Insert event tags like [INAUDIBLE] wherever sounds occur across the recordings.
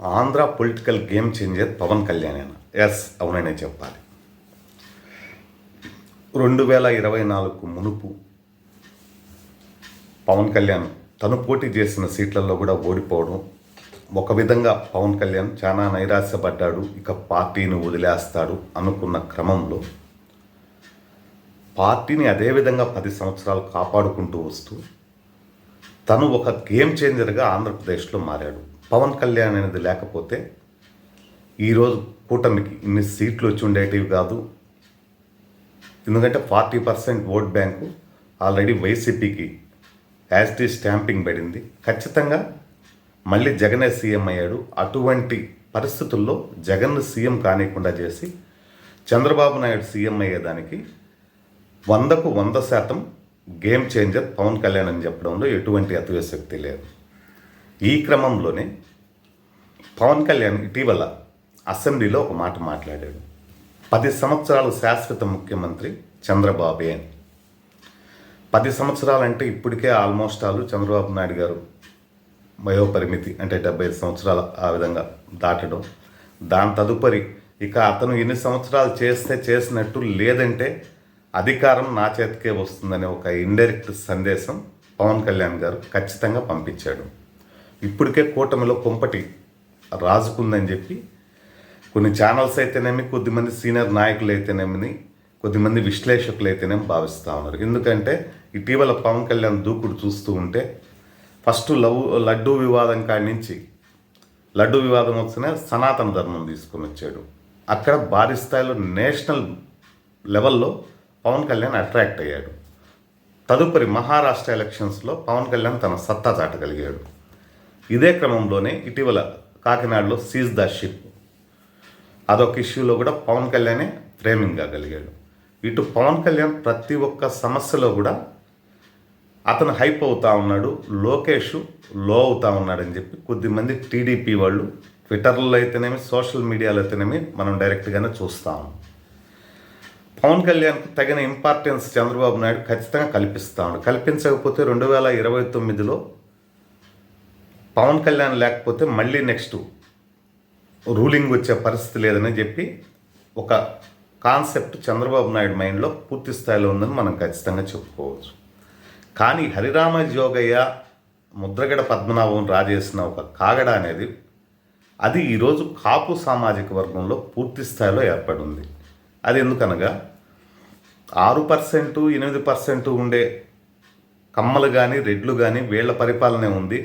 Andhra political game changer Pawan Kalyan అయినా. Yes అవుననే చెప్పాలి. రెండు వేల ఇరవై నాలుగు మునుపు పవన్ కళ్యాణ్ తను పోటీ చేసిన సీట్లలో కూడా ఓడిపోవడం ఒక విధంగా పవన్ కళ్యాణ్ చాలా నైరాశ్యపడ్డాడు ఇక పార్టీని వదిలేస్తాడు అనుకున్న క్రమంలో పార్టీని అదే విధంగా పది సంవత్సరాలు కాపాడుకుంటూ వస్తూ తను ఒక గేమ్ చేంజర్గా ఆంధ్రప్రదేశ్లో మారాడు. పవన్ కళ్యాణ్ అనేది లేకపోతే ఈరోజు కూటమికి ఇన్ని సీట్లు వచ్చి ఉండేటివి కాదు. ఎందుకంటే forty percent vote bank already వైసీపీకి యాజ్టీ స్టాంపింగ్ పడింది. ఖచ్చితంగా మళ్ళీ జగనే సీఎం అయ్యాడు. అటువంటి పరిస్థితుల్లో జగన్ సీఎం కానికుండా చేసి చంద్రబాబు నాయుడు సీఎం అయ్యేదానికి వందకు వంద శాతం గేమ్ చేంజర్ పవన్ కళ్యాణ్ అని చెప్పడంలో ఎటువంటి అతిశక్తి లేదు. ఈ క్రమంలోనే పవన్ కళ్యాణ్ ఇటీవల అసెంబ్లీలో ఒక మాట మాట్లాడాడు. పది సంవత్సరాలు శాశ్వత ముఖ్యమంత్రి చంద్రబాబే అని. పది సంవత్సరాలంటే ఇప్పటికే ఆల్మోస్ట్ ఆల్ చంద్రబాబు నాయుడు గారు వయోపరిమితి అంటే డెబ్బై ఐదు సంవత్సరాలు ఆ విధంగా దాటడం. దాని తదుపరి ఇక అతను ఎన్ని సంవత్సరాలు చేస్తే చేసినట్టు లేదంటే అధికారం నా చేతికే వస్తుందనే ఒక ఇండైరెక్ట్ సందేశం పవన్ కళ్యాణ్ గారు ఖచ్చితంగా పంపించాడు. ఇప్పటికే కూటమిలో కుంపటి రాజుకుందని చెప్పి కొన్ని ఛానల్స్ అయితేనేమి కొద్దిమంది సీనియర్ నాయకులు అయితేనేమి కొద్దిమంది విశ్లేషకులు అయితేనేమి భావిస్తూ ఉన్నారు. ఎందుకంటే ఇటీవల పవన్ కళ్యాణ్ దూకుడు చూస్తూ ఉంటే ఫస్ట్ లవ్ లడ్డూ వివాదం కాడి నుంచి లడ్డూ వివాదం వచ్చిన సనాతన ధర్మం తీసుకొని వచ్చాడు. అక్కడ భారీ స్థాయిలో నేషనల్ లెవెల్లో పవన్ కళ్యాణ్ అట్రాక్ట్ అయ్యాడు. తదుపరి మహారాష్ట్ర ఎలక్షన్స్లో పవన్ కళ్యాణ్ తన సత్తా చాటగలిగాడు. ఇదే క్రమంలోనే ఇటీవల కాకినాడలో సీజ్ ద షిప్ అదొక ఇష్యూలో కూడా పవన్ కళ్యాణే ఫ్రేమింగ్ కాగలిగాడు ఇటు పవన్ కళ్యాణ్ ప్రతి ఒక్క సమస్యలో కూడా అతను హైప్ అవుతా ఉన్నాడు లోకేష్లో అవుతా ఉన్నాడని చెప్పి కొద్దిమంది టీడీపీ వాళ్ళు ట్విట్టర్లో అయితేనేమి సోషల్ మీడియాలో అయితేనేమి మనం డైరెక్ట్గానే చూస్తాము పవన్ కళ్యాణ్కి తగిన ఇంపార్టెన్స్ చంద్రబాబు నాయుడు ఖచ్చితంగా కల్పిస్తాడు కల్పించకపోతే రెండు వేల ఇరవై తొమ్మిదిలో పవన్ కళ్యాణ్ లేకపోతే మళ్ళీ నెక్స్ట్ రూలింగ్ వచ్చే పరిస్థితి లేదని చెప్పి ఒక కాన్సెప్ట్ చంద్రబాబు నాయుడు మైండ్లో పూర్తి స్థాయిలో ఉందని మనం ఖచ్చితంగా చెప్పుకోవచ్చు. కానీ హరిరామ జోగయ్య ముద్రగడ పద్మనాభం రాజేసిన ఒక కాగడ అనేది అది ఈరోజు కాపు సామాజిక వర్గంలో పూర్తి స్థాయిలో ఏర్పడింది. అది ఎందుకనగా ఆరు పర్సెంటు ఎనిమిది పర్సెంట్ ఉండే కమ్మలు కానీ రెడ్లు కానీ వీళ్ళ పరిపాలనే ఉంది.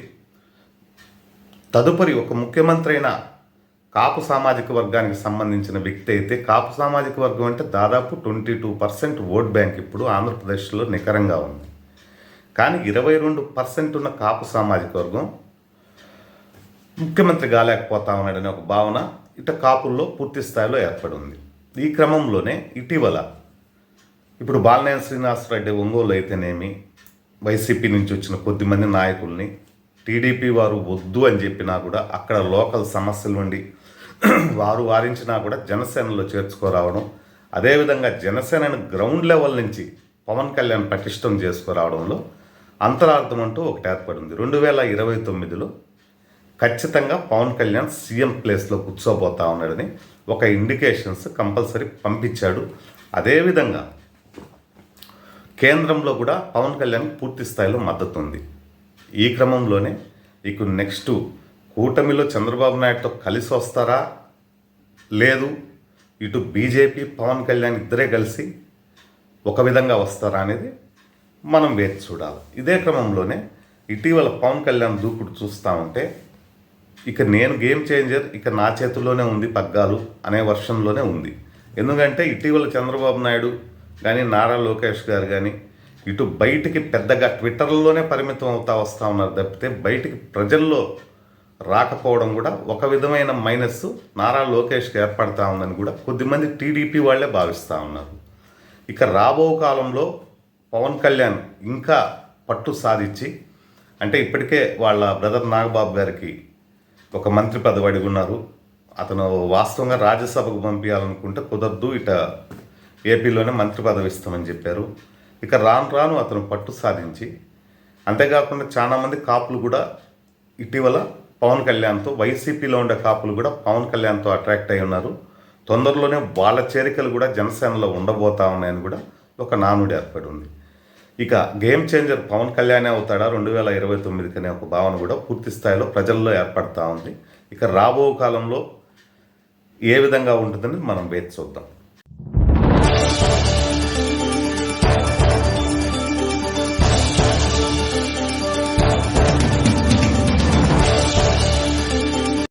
తదుపరి ఒక ముఖ్యమంత్రి అయిన కాపు సామాజిక వర్గానికి సంబంధించిన వ్యక్తి అయితే కాపు సామాజిక వర్గం అంటే దాదాపు twenty two percent vote bank ఇప్పుడు ఆంధ్రప్రదేశ్లో నికరంగా ఉంది. కానీ ఇరవై రెండు పర్సెంట్ ఉన్న కాపు సామాజిక వర్గం ముఖ్యమంత్రి కాలేకపోతా ఉన్నాడనే ఒక భావన ఇట కాపుల్లో పూర్తి స్థాయిలో ఏర్పడి ఉంది ఈ క్రమంలోనే ఇటీవల ఇప్పుడు బాలనేని శ్రీనివాసరెడ్డి ఒంగోలు అయితేనేమి వైసీపీ నుంచి వచ్చిన కొద్దిమంది నాయకుల్ని టీడీపీ వారు వద్దు అని చెప్పినా కూడా అక్కడ లోకల్ సమస్యల నుండి [CLEARS THROAT] వారు వారించినా కూడా జనసేనలో చేర్చుకోరావడం అదేవిధంగా జనసేనను గ్రౌండ్ లెవెల్ నుంచి పవన్ కళ్యాణ్ పటిష్టం చేసుకురావడంలో అంతరార్థం అంటూ ఒకటి ఏర్పడింది. రెండు వేల ఇరవై తొమ్మిదిలో ఖచ్చితంగా పవన్ కళ్యాణ్ సీఎం ప్లేస్లో కూర్చోబోతా ఉన్నాడని ఒక ఇండికేషన్స్ కంపల్సరీ పంపించాడు. అదేవిధంగా కేంద్రంలో కూడా పవన్ కళ్యాణ్ పూర్తి స్థాయిలో మద్దతు ఉంది. ఈ క్రమంలోనే ఇక నెక్స్ట్ కూటమిలో చంద్రబాబు నాయుడుతో కలిసి వస్తారా? లేదు. ఇటు బీజేపీ పవన్ కళ్యాణ్ ఇద్దరే కలిసి ఒక విధంగా వస్తారా అనేది మనం వేచి చూడాలి. ఇదే క్రమంలోనే ఇటీవల పవన్ కళ్యాణ్ దూకుడు చూస్తూ ఉంటే ఇక నేను గేమ్ చేంజర్ ఇక నా చేతుల్లోనే ఉంది పగ్గాలు అనే వర్షంలోనే ఉంది. ఎందుకంటే ఇటీవల చంద్రబాబు నాయుడు కానీ నారా లోకేష్ గారు కానీ ఇటు బయటికి పెద్దగా ట్విట్టర్లోనే పరిమితం అవుతా వస్తూ ఉన్నారు తప్పితే బయటికి ప్రజల్లో రాకపోవడం కూడా ఒక విధమైన మైనస్ నారా లోకేష్కి ఏర్పడతా ఉందని కూడా కొద్దిమంది టీడీపీ వాళ్ళే భావిస్తూ ఉన్నారు. ఇక రాబో కాలంలో పవన్ కళ్యాణ్ ఇంకా పట్టు సాధించి అంటే ఇప్పటికే వాళ్ళ బ్రదర్ నాగబాబు గారికి ఒక మంత్రి పదవి అడుగున్నారు. ఉన్నారు అతను వాస్తవంగా రాజ్యసభకు పంపించాలనుకుంటే కుదరదు ఇట ఏపీలోనే మంత్రి పదవి ఇస్తామని చెప్పారు. ఇక రాను రాను అతను పట్టు సాధించి అంతేకాకుండా చాలామంది కాపులు కూడా ఇటీవల పవన్ కళ్యాణ్తో వైసీపీలో ఉండే కాపులు కూడా పవన్ కళ్యాణ్తో అట్రాక్ట్ అయి ఉన్నారు. తొందరలోనే వాళ్ళ చేరికలు కూడా జనసేనలో ఉండబోతా ఉన్నాయని కూడా ఒక నానుడి ఏర్పడి ఉంది. ఇక గేమ్ చేంజర్ పవన్ కళ్యాణే అవుతాడా? రెండు వేల ఇరవై తొమ్మిదికి అనే ఒక భావన కూడా పూర్తి స్థాయిలో ప్రజల్లో ఏర్పడతా ఉంది. ఇక రాబో కాలంలో ఏ విధంగా ఉంటుందని మనం వేచి చూద్దాం.